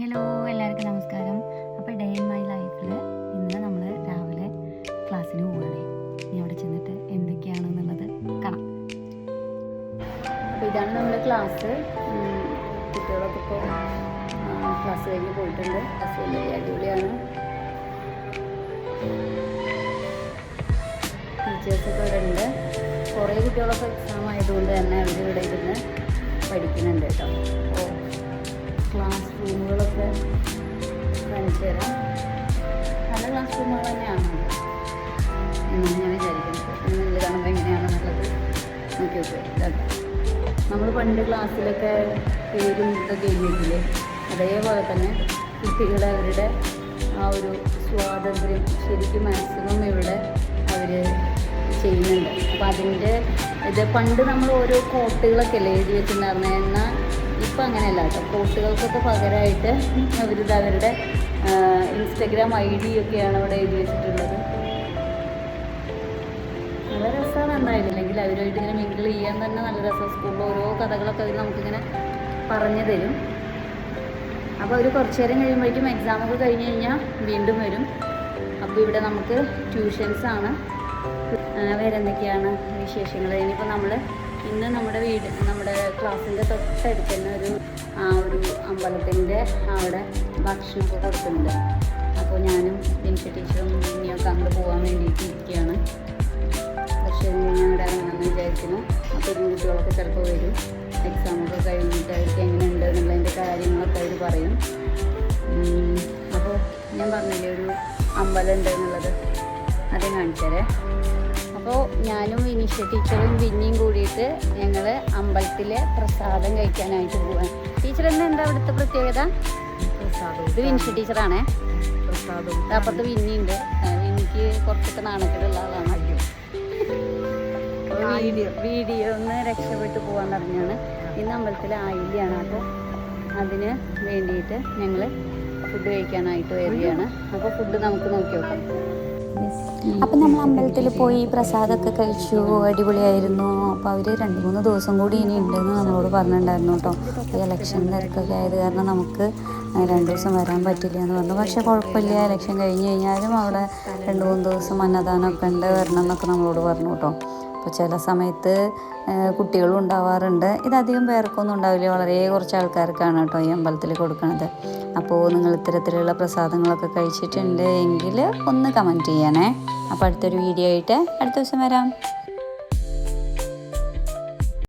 Hello എല്ലാവർക്കും നമസ്കാരം. അപ്പോൾ ഡേ ഇൻ മൈ ലൈഫിൽ ഇന്ന് നമ്മൾ രാവിലെ ക്ലാസ്സിന് പോവുകയാണ് ഇനി അവിടെ ചെന്നിട്ട് എന്തൊക്കെയാണെന്നുള്ളത് കാണാം. അപ്പോൾ ഇതാണ് നമ്മുടെ ക്ലാസ്. കുട്ടികളൊക്കെ ഇപ്പോൾ ക്ലാസ് കഴിഞ്ഞ് പോയിട്ടുണ്ട്. ക്ലാസ് വലിയ അടിപൊളിയാണ്. ടീച്ചേഴ്സൊക്കെ ഇവിടെ ഉണ്ട്. കുറേ കുട്ടികളൊക്കെ എക്സാം ആയതുകൊണ്ട് തന്നെ അവർ ഇവിടെ ഇരുന്ന് പഠിക്കുന്നുണ്ട് കേട്ടോ. റൂമുകളൊക്കെ കാണിച്ചു തരാം പല ക്ലാസ് റൂമുകൾ തന്നെയാണ്. എന്നാണ് ഞാൻ വിചാരിക്കുന്നത് നല്ല കാണുമ്പോൾ എങ്ങനെയാണെന്നുള്ളത് നോക്കി നോക്കുക നമ്മൾ പണ്ട് ക്ലാസ്സിലൊക്കെ പേരും ഇതൊക്കെ എഴുതിയിട്ടില്ലേ? അതേപോലെ തന്നെ കുട്ടികളെ അവരുടെ ആ ഒരു സ്വാതന്ത്ര്യം ശരിക്കും മാക്സിമം ഇവിടെ അവർ ചെയ്യുന്നുണ്ട്. അപ്പോൾ അതിന്റെ ഇത് പണ്ട് നമ്മൾ ഓരോ കോട്ടുകളൊക്കെ അല്ലേ എഴുതി വെച്ചിട്ടുണ്ടായിരുന്നത് എന്നാൽ ഇപ്പം അങ്ങനെയല്ല കേട്ടോ. പോസ്റ്റുകൾക്കൊക്കെ പകരമായിട്ട് അവരിത് അവരുടെ ഇൻസ്റ്റഗ്രാം ഐ ഡി ഒക്കെയാണ് അവിടെ എഴുതി വെച്ചിട്ടുള്ളത്. നല്ല രസമാണ് എന്തായാലും ഇല്ലെങ്കിൽ അവരുമായിട്ട് ഇങ്ങനെ മിങ്കിൾ ചെയ്യാൻ തന്നെ നല്ല രസം സ്കൂളിൽ ഓരോ കഥകളൊക്കെ അവർ നമുക്കിങ്ങനെ പറഞ്ഞു തരും. അപ്പോൾ അവർ കുറച്ച് നേരം കഴിയുമ്പോഴേക്കും എക്സാമൊക്കെ കഴിഞ്ഞ് കഴിഞ്ഞാൽ വീണ്ടും വരും. അപ്പോൾ ഇവിടെ നമുക്ക് ട്യൂഷൻസാണ് വേറെ എന്തൊക്കെയാണ് വിശേഷങ്ങൾ? ഇനിയിപ്പോൾ നമ്മൾ ഇന്ന് നമ്മുടെ വീട് നമ്മുടെ ക്ലാസ്സിന്റെ തൊട്ടടുത്ത് തന്നെ ഒരു ആ ഒരു അമ്പലത്തിന്റെ അവിടെ ഭക്ഷണമൊക്കെ കൊടുക്കുന്നുണ്ട്. അപ്പോൾ ഞാനും ജനിച്ച ടീച്ചറും ഇനിയൊക്കെ അങ്ങോട്ട് പോകാൻ വേണ്ടിയിട്ട് ഇരിക്കുകയാണ്. പക്ഷേ ഞങ്ങളുടെ ഇറങ്ങണമെന്ന് വിചാരിക്കുന്നു. അപ്പോൾ ഒരു കുട്ടികളൊക്കെ ചിലപ്പോൾ വരും. എക്സാമൊക്കെ കഴിഞ്ഞിട്ട് അവർക്ക് എങ്ങനെയുണ്ട് എന്നുള്ളതിന്റെ കാര്യങ്ങളൊക്കെ അവർ പറയും. അപ്പോൾ ഞാൻ പറഞ്ഞില്ലേ ഒരു അമ്പലം ഉണ്ട് എന്നുള്ളത്. അതേ കാണിച്ചേരേ അപ്പോൾ ഞാനും വിനീഷ ടീച്ചറും വിന്നിയും കൂടിയിട്ട് ഞങ്ങൾ അമ്പലത്തിലെ പ്രസാദം കഴിക്കാനായിട്ട് പോവാൻ ടീച്ചർ എന്താ എന്താ അവിടുത്തെ പ്രത്യേകത? ഇത് വിനീഷ ടീച്ചറാണേ. പ്രസാദം. അപ്പുറത്ത് വിന്നിയുണ്ട് എനിക്ക് വിന്നിക്ക് കുറച്ചൊക്കെ നാണക്കേടുള്ള ആളാണ്. വീഡിയോ. വീഡിയോ ഒന്ന് രക്ഷപ്പെട്ട് പോകാൻ പറഞ്ഞാണ്. ഇന്ന് അമ്പലത്തിൽ ആയില്യാണ്. അപ്പോൾ അതിന് വേണ്ടിയിട്ട് ഞങ്ങൾ ഫുഡ് കഴിക്കാനായിട്ട് വരികയാണ്. അപ്പോൾ ഫുഡ് നമുക്ക് നോക്കി നോക്കാം. അപ്പം നമ്മൾ അമ്പലത്തിൽ പോയി പ്രസാദമൊക്കെ കഴിച്ചു അടിപൊളിയായിരുന്നു. അപ്പോൾ അവർ രണ്ട് മൂന്ന് ദിവസം കൂടി ഇനി ഉണ്ടെന്ന് നമ്മളോട് പറഞ്ഞിട്ടുണ്ടായിരുന്നു കേട്ടോ. ഈ ഇലക്ഷൻ തിരക്കൊക്കെ ആയത് കാരണം നമുക്ക് രണ്ട് ദിവസം വരാൻ പറ്റില്ല എന്ന് പറഞ്ഞു. പക്ഷേ കുഴപ്പമില്ല. ഇലക്ഷൻ കഴിഞ്ഞ് കഴിഞ്ഞാലും അവിടെ രണ്ട് മൂന്ന് ദിവസം അന്നദാനമൊക്കെ ഉണ്ട് വരണം എന്നൊക്കെ നമ്മളോട് പറഞ്ഞു കേട്ടോ. അപ്പോൾ ചില സമയത്ത് കുട്ടികളും ഉണ്ടാവാറുണ്ട്. ഇതധികം പേർക്കൊന്നും ഉണ്ടാവില്ല. വളരെ കുറച്ച് ആൾക്കാർക്കാണ് കേട്ടോ ഈ അമ്പലത്തിൽ കൊടുക്കുന്നത് അപ്പോൾ നിങ്ങൾ ഇത്തരത്തിലുള്ള പ്രസാദങ്ങളൊക്കെ കഴിച്ചിട്ടുണ്ട് എങ്കിൽ ഒന്ന് കമന്റ് ചെയ്യണേ. അപ്പോൾ അടുത്തൊരു വീഡിയോ ആയിട്ട് അടുത്ത ദിവസം വരാം.